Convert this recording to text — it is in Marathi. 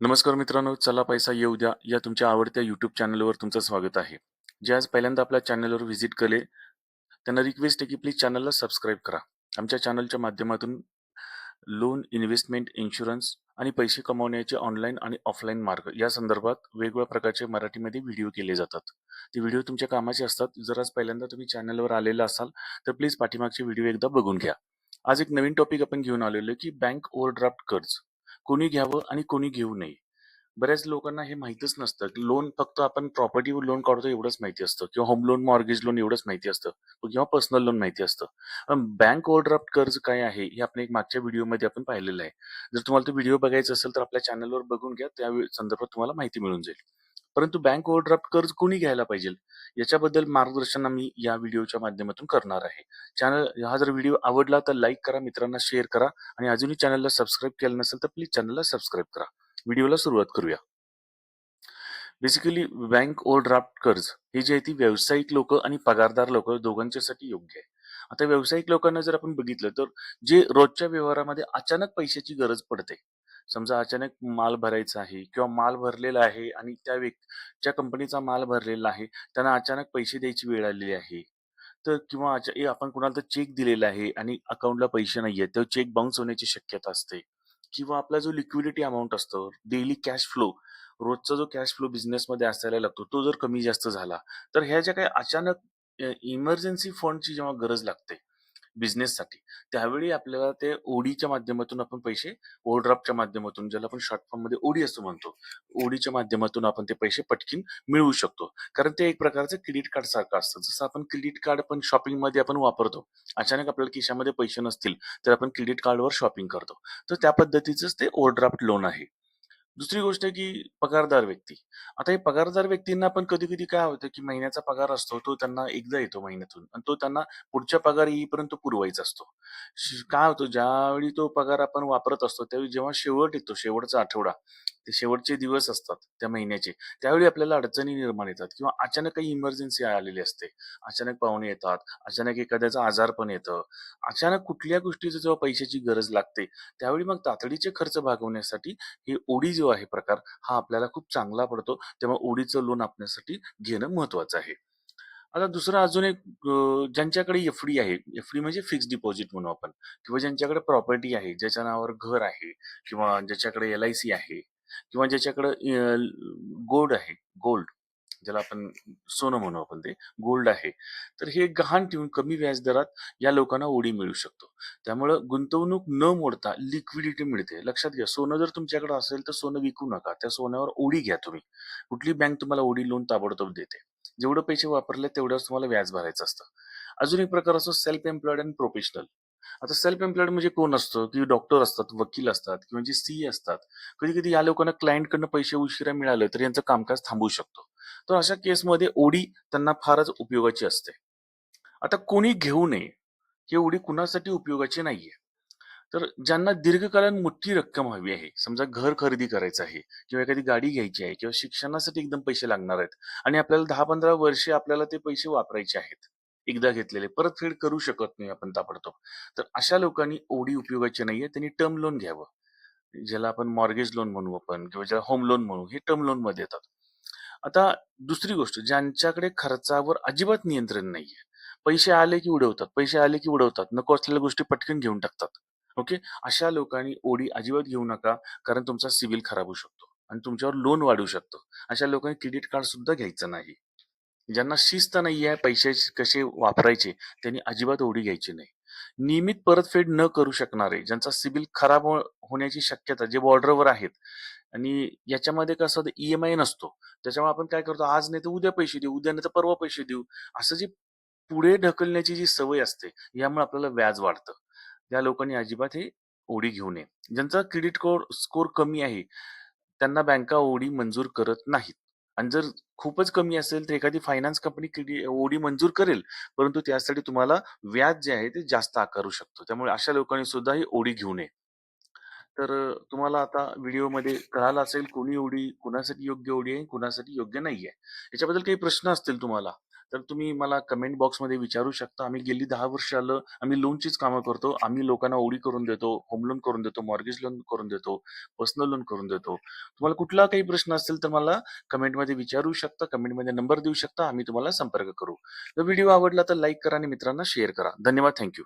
नमस्कार मित्रांनो, चला पैसा येऊ द्या या तुमच्या आवडत्या यूट्यूब चॅनलवर तुमचं स्वागत आहे. जे आज पहिल्यांदा आपल्या चॅनलवर व्हिजिट केले, त्यांना रिक्वेस्ट आहे की प्लीज चॅनलला सबस्क्राईब करा. आमच्या चॅनलच्या माध्यमातून लोन, इन्व्हेस्टमेंट, इन्शुरन्स आणि पैसे कमावण्याचे ऑनलाईन आणि ऑफलाईन मार्ग या संदर्भात वेगवेगळ्या प्रकारचे मराठीमध्ये व्हिडिओ केले जातात. ते व्हिडिओ तुमच्या कामाचे असतात. जर आज पहिल्यांदा तुम्ही चॅनलवर आलेला असाल, तर प्लीज पाठीमागचे व्हिडिओ एकदा बघून घ्या. आज एक नवीन टॉपिक आपण घेऊन आलेलो आहे की बँक ओव्हरड्राफ्ट कर्ज. कोणी घ्यावं आणि कोणी घेऊ नये. बऱ्याच लोकांना हे माहीतच नसतं की लोन फक्त आपण प्रॉपर्टीवर लोन काढतो एवढंच माहिती असतं किंवा होम लोन, मॉर्गेज लोन एवढंच माहिती असतं किंवा पर्सनल लोन माहिती असतं. पण बँक ओव्हरड्राफ्ट कर्ज काय आहे हे आपण एक मागच्या व्हिडिओमध्ये आपण पाहिलेलं आहे. जर तुम्हाला तो व्हिडिओ बघायचा असेल तर आपल्या चॅनलवर बघून घ्या. त्या संदर्भात तुम्हाला माहिती मिळून जाईल. परंतु बँक ओव्हरड्राफ्ट कर्ज कोणी घ्यायला पाहिजे याच्याबद्दल मार्गदर्शन आम्ही या व्हिडिओच्या माध्यमातून करणार आहे. चॅनल हा जर व्हिडिओ आवडला तर लाईक करा, मित्रांना शेअर करा आणि अजूनही चॅनलला सबस्क्राईब केलं नसेल तर प्लीज चॅनलला सबस्क्राईब करा. व्हिडिओला सुरुवात करूया. बेसिकली बँक ओव्हरड्राफ्ट कर्ज हे जे आहे ती व्यावसायिक लोक आणि पगारदार लोक दोघांच्यासाठी योग्य आहे. आता व्यावसायिक लोकांना जर आपण बघितलं तर जे रोजच्या व्यवहारामध्ये अचानक पैशाची गरज पडते. समजा अचानक माल भरायचा आहे किंवा माल भरलेला आहे आणि त्या व्यक्ती ज्या कंपनीचा माल भरलेला आहे त्यांना अचानक पैसे द्यायची वेळ आलेली आहे. तर किंवा अचा ए आपण कुणाला तर चेक दिलेला आहे आणि अकाउंटला पैसे नाहीयेत, तर चेक बाउन्स होण्याची शक्यता असते. किंवा आपला जो लिक्विडिटी अमाऊंट असतो, डेली कॅश फ्लो, रोजचा जो कॅश फ्लो बिझनेसमध्ये असायला लागतो, तो जर कमी जास्त झाला, तर ह्या ज्या काही अचानक इमर्जन्सी फंडची जेव्हा गरज लागते बिझनेससाठी, त्यावेळी आपल्याला ते ओडीच्या माध्यमातून आपण पैसे ओव्हरड्राफ्टच्या माध्यमातून ज्याला आपण शॉर्ट फॉर्ममध्ये ओडी असं म्हणतो. ओडीच्या माध्यमातून आपण ते पैसे पटकीन मिळवू शकतो. कारण ते एक प्रकारचं क्रेडिट कार्ड सारखं असतं. जसं आपण क्रेडिट कार्ड पण शॉपिंगमध्ये आपण वापरतो. अचानक आपल्याला खिशामध्ये पैसे नसतील, तर आपण क्रेडिट कार्डवर शॉपिंग करतो. तर त्या पद्धतीचंच ते ओव्हरड्राफ्ट लोन आहे. दुसरी गोष्ट की पगारदार व्यक्ती. आता हे पगारदार व्यक्तींना पण कधी-कधी काय होतं, की महिन्याचा पगार असतो, तो त्यांना एकदा येतो महिन्यातून आणि तो त्यांना पुढच्या पगार येईपर्यंत पुरवायचा असतो. श काय होतं, ज्यावेळी तो पगार आपण वापरत असतो, त्यावेळी जेव्हा शेवट येतो, शेवटचा आठवडा, ते शेवटचे दिवस असतात त्या महिन्याचे, त्यावेळी आपल्याला अडचणी निर्माण येतात किंवा अचानक काही इमर्जन्सी आलेली असते. अचानक पाहुणे येतात, अचानक एखाद्याचं आजारपण येतं, अचानक कुठल्या गोष्टीची जेव्हा पैशाची गरज लागते, त्यावेळी मग तातडीचे खर्च भागवण्यासाठी हे ओडी जो आहे प्रकार हा आपल्याला खूप चांगला पडतो. तेव्हा ओडीचं लोन आपल्यासाठी घेणं महत्त्वाचं आहे. आता दुसरं अजून एक ज्यांच्याकडे एफ-डी आहे, एफ-डी म्हणजे फिक्स्ड डिपॉझिट म्हणू आपण किंवा ज्यांच्याकडे प्रॉपर्टी आहे, ज्याच्या नावावर घर आहे किंवा ज्याच्याकडे एल-आय-सी आहे किंवा ज्याच्याकडं गोल्ड आहे, गोल्ड ज्याला आपण सोनं म्हणू आपण ते, गोल्ड आहे. तर हे गहाण ठेवून कमी व्याजदरात या लोकांना ओडी मिळू शकतो. त्यामुळं गुंतवणूक न मोडता लिक्विडिटी मिळते. लक्षात घ्या, सोनं जर तुमच्याकडे असेल तर सोनं विकू नका. त्या सोन्यावर ओडी घ्या तुम्ही. कुठली बँक तुम्हाला ओडी लोन ताबडतोब देते. जेवढे पैसे वापरले तेवढंच तुम्हाला व्याज भरायचं असतं. अजून एक प्रकार असतो सेल्फ एम्प्लॉईड आणि प्रोफेशनल. आता सेल्फ एम्प्लॉईड म्हणजे कोण असतं, की डॉक्टर असतात, वकील असतात किंवा जे सीए असतात. कधी-कधी या लोकांना क्लायंटकडनं पैसे उशिरा मिळाले तर यांचं कामकाज थांबू शकतो. तर अशा केसमध्ये ओडी त्यांना फारच उपयोगाची असते. आता कोणी घेऊ नये, ही ओडी कुणासाठी उपयोगाची नाहीये. तर ज्यांना दीर्घकालीन मोठी रक्कम हवी आहे, समजा घर खरेदी करायचं आहे किंवा एखादी गाडी घ्यायची आहे किंवा शिक्षणासाठी एकदम पैसे लागणार आहेत आणि आपल्याला 10-15 वर्षे आपल्याला ते पैसे वापरायचे आहेत. एकदा घेतलेले, परतफेड करू शकत नाही आपण ताबडतोब. तर अशा लोकांनी ओडी उपयोगाची नाहीये. त्यांनी टर्म लोन घ्यावं. ज्याला आपण मॉर्गेज लोन म्हणू आपण किंवा ज्याला होम लोन म्हणू, हे टर्म लोनमध्ये येतात. आता दुसरी गोष्ट, ज्यांच्याकडे खर्चावर अजिबात नियंत्रण नाहीये. पैसे आले की उडवतात, पैसे आले की उडवतात. नको असलेल्या गोष्टी पटकन घेऊन टाकतात. ओके. अशा लोकांनी ओडी अजिबात घेऊ नका. कारण तुमचा सिबिल खराब होऊ शकतो आणि तुमच्यावर लोन वाढू शकतो अशा लोकांनी क्रेडिट कार्ड सुद्धा घ्यायचं नाही. ज्यांना शिस्त नाहीये पैसे कसे वापरायचे, त्यांनी अजिबात ओढी घ्यायची नाही. नियमित परतफेड न करू शकणारे, ज्यांचा सिबिल खराब हो होण्याची शक्यता, जे बॉर्डरवर आहेत आणि याच्यामध्ये कसं होतं ई नसतो. त्याच्यामुळे आपण काय करतो, आज नाही तर उद्या पैसे देऊ, उद्या नाही तर परवा पैसे देऊ. असं जे पुढे ढकलण्याची जी सवय असते, यामुळे आपल्याला व्याज वाढतं. त्या लोकांनी अजिबात हे ओढी घेऊ नये. ज्यांचा क्रेडिट कोड स्कोर कमी आहे, त्यांना बँका ओढी मंजूर करत नाहीत. आणि जर खूपच कमी असेल, तर एखादी फायनान्स कंपनी क्रेडि ओडी मंजूर करेल, परंतु त्यासाठी तुम्हाला व्याज जे आहे ते जास्त आकारू शकतो. त्यामुळे अशा लोकांनी सुद्धा ही ओडी घेऊ नये. तर अ, तुम्हाला आता व्हिडिओमध्ये कळालं असेल कोणी ओडी कुणासाठी योग्य ओडी आहे, कुणासाठी योग्य नाहीये. याच्याबद्दल काही प्रश्न असतील तुम्हाला, तर तुम्ही मला कमेंट बॉक्समध्ये विचारू शकता. आम्ही गेली दहा वर्ष आलं आम्ही लोनचीच कामं करतो. आम्ही लोकांना ओडी करून देतो, होम लोन करून देतो, मॉर्गेज लोन करून देतो, पर्सनल लोन करून देतो. तुम्हाला कुठला काही प्रश्न असेल तर मला कमेंटमध्ये विचारू शकता. कमेंटमध्ये नंबर देऊ शकता. आम्ही तुम्हाला संपर्क करू. जर व्हिडिओ आवडला तर लाईक करा आणि मित्रांना शेअर करा. धन्यवाद. थँक्यू